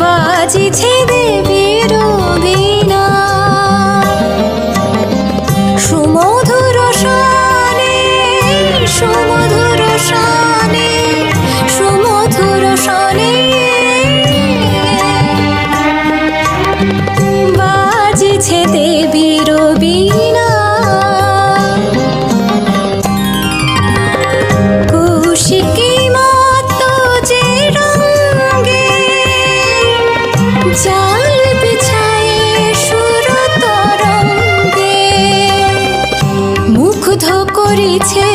বাজিছে দেবীর সুমধুর সুমধুর মুগ্ধ করেছে